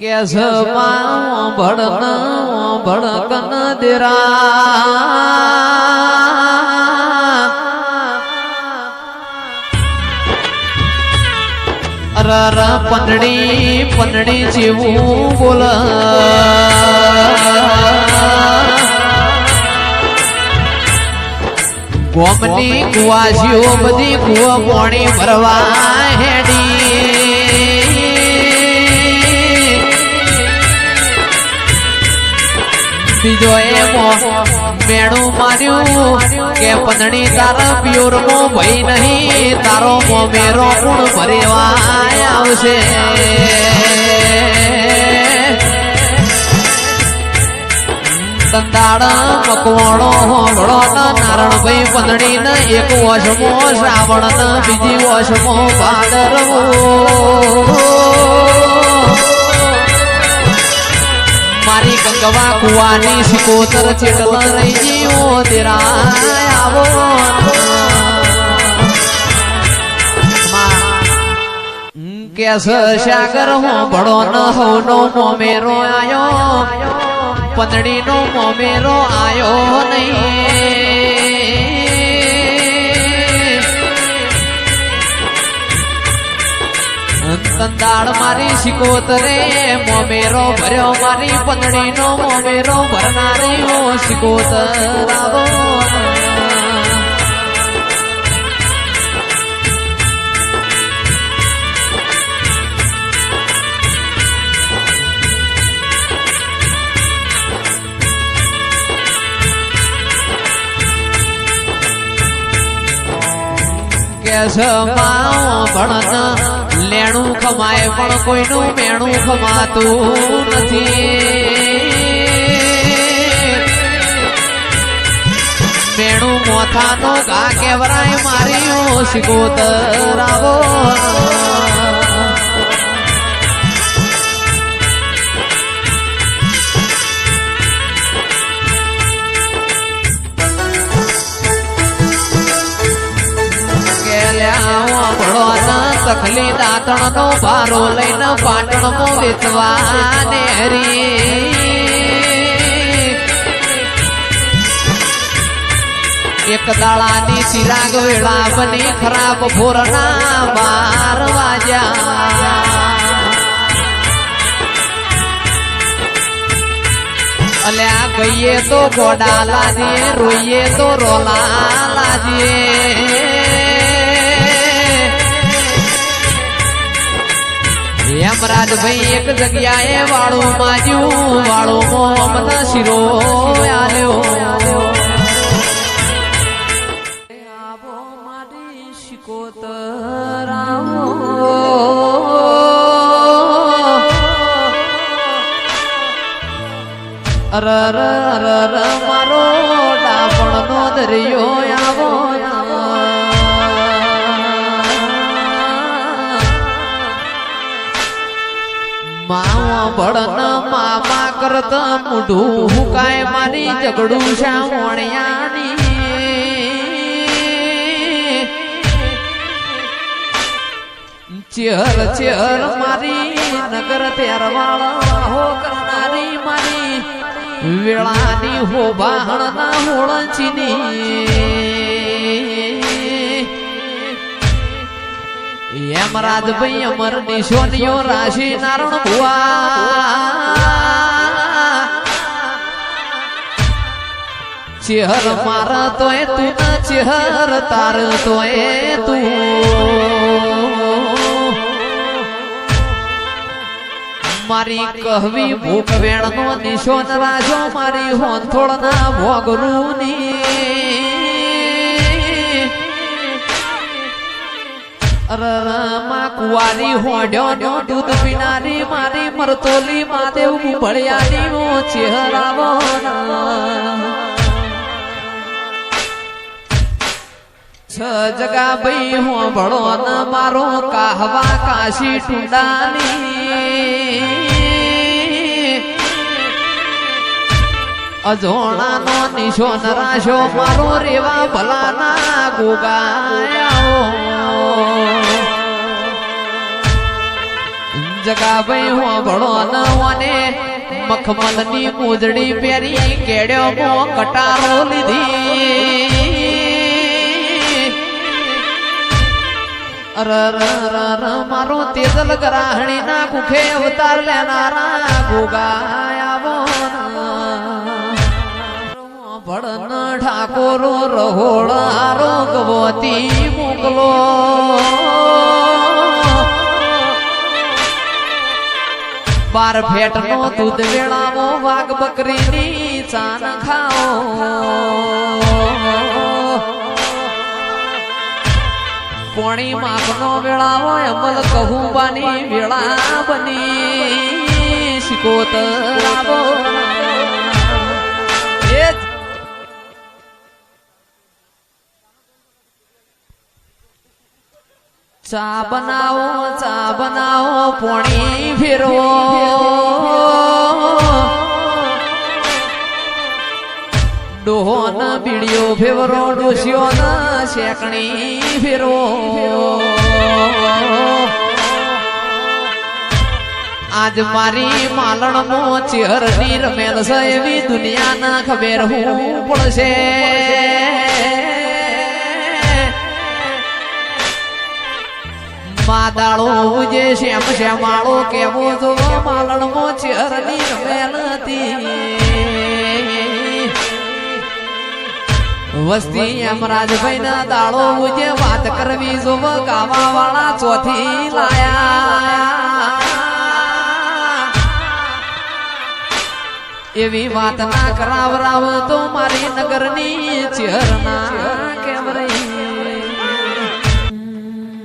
કેસમાં ભડન ભડકન દેરા. પંદડી પંદડી જેવું બોલ. ગોમની કુવાસીઓ બધી કુવા પાણી ભરવા. બીજો એમો મેણું માર્યું કે પંદણી તારા પ્યોર મો ભઈ નહીં, તારો મો મેરો ગુણ ભરેવા આવશે. દંદાળ મકવાણો હોબળો ન નારણભાઈ પંદડી ન એક વશમો શ્રાવણ ન બીજી વશમો ભાદરવો મારી ગંગવા કુવાની સિકોતર ચેટલ રહી જીવો તેરા આવો કેસ સાગર હો ભળો ન હો, નો મોમેરો આયો. પંદડી નો મોમેરો આયો નહીં. તંદાળ મારી શિકોતરે મોમેરો ભર્યો મારી પંદડી નો મોમેરો ભરનારી હો શિકોતર આવો કેસમાં ભણન લેણું પણ કોઈનું મેણું ખમાતું નથી. મેણું મોથાનો ઘા કેવરાય મારી શિકોતર તખલી દાંતણ નો ભારો લઈને પાટણ મો વેચવા હરી. એક દાળાની સિરાગ વેળા બની ખરાબ ભોરના બાર વાજ્યા અલ્યા ગઈએ તો ગોડા લાજીએ, રોઈએ તો રોલા લાજીએ. યમરાજભાઈ એક જગ્યાએ વાળું માજ્યું, વાળું મોહમ્મદ શિરો આલ્યો. આવો મારી શિકોતર આવો અર અર અર અર મારો ડાપણ નો દરિયો માવો ભળન મામા કરતા મુઢું હુકાય મારી ઝઘડું શ્યામણિયાની ચેર ચેર મારી નગર ત્યારવાળા હો કરનારી મારી. વેળાની હો બાહણના હોળચીની એમ રાજભાઈ અમર સોનિયો રાશિ નારણ ભુવા. ચેહર માર તોય તું ચેહર, તાર તોય તું. મારી કહવી ભૂખ વેણ નો નિશોન રાજો, મારી હોંથોળ ના ભોગરું કુવારી હોડ્યો નો દૂધ પીનારી મારી મરતોલી માદેવ ભળિયાની નો. ચહેરાવો જગા ભાઈ હું ભણો ન મારો કાહવા કાશી ટુંડાની. અજોણાનો નિશો નરાશો મારો રેવા ભલાના ગોગાયાઓ જગાભાઈ હોભળો નવાને, મખમલની કૂજડી પહેરી કેડ્યો મો કટારો લીધી. અર મારો તેજલ ગ્રાહણી ના કુખે અવતાર લેનારા ગોગાયાવો ભળન ઠાકોરો રહોળા રોગવતી મોકલો બાર ફેટ નો દૂધ વેળાવો વાઘ બકરીની ચાન ખાઓ. પોણી માપનો વેળાવો અમલ કહુબાની વેળા બની. શિકોતર આવો ચા બનાવો ચા બનાવો પોણી ફેરવો. ડોહો ન બીડીઓ ફેવરો ડોસ્યો ન શેકણી ફેરવો. આજ મારી માલણનો ચેહરની રમેલ મેલ એવી દુનિયાના ખબર હું પડશે. માદાળો ઉજે શ્યામ શ્યામાળો કેવો જો માલણમો ચેહરની રમેલ હતી. વસ્તી એમ રાજભાઈ ના દાળો ઉજે વાત કરવી જો ગાવા વાળા ચોથી લાયા. એવી વાત ના કરાવરાવ તો મારી નગરની ચેહરના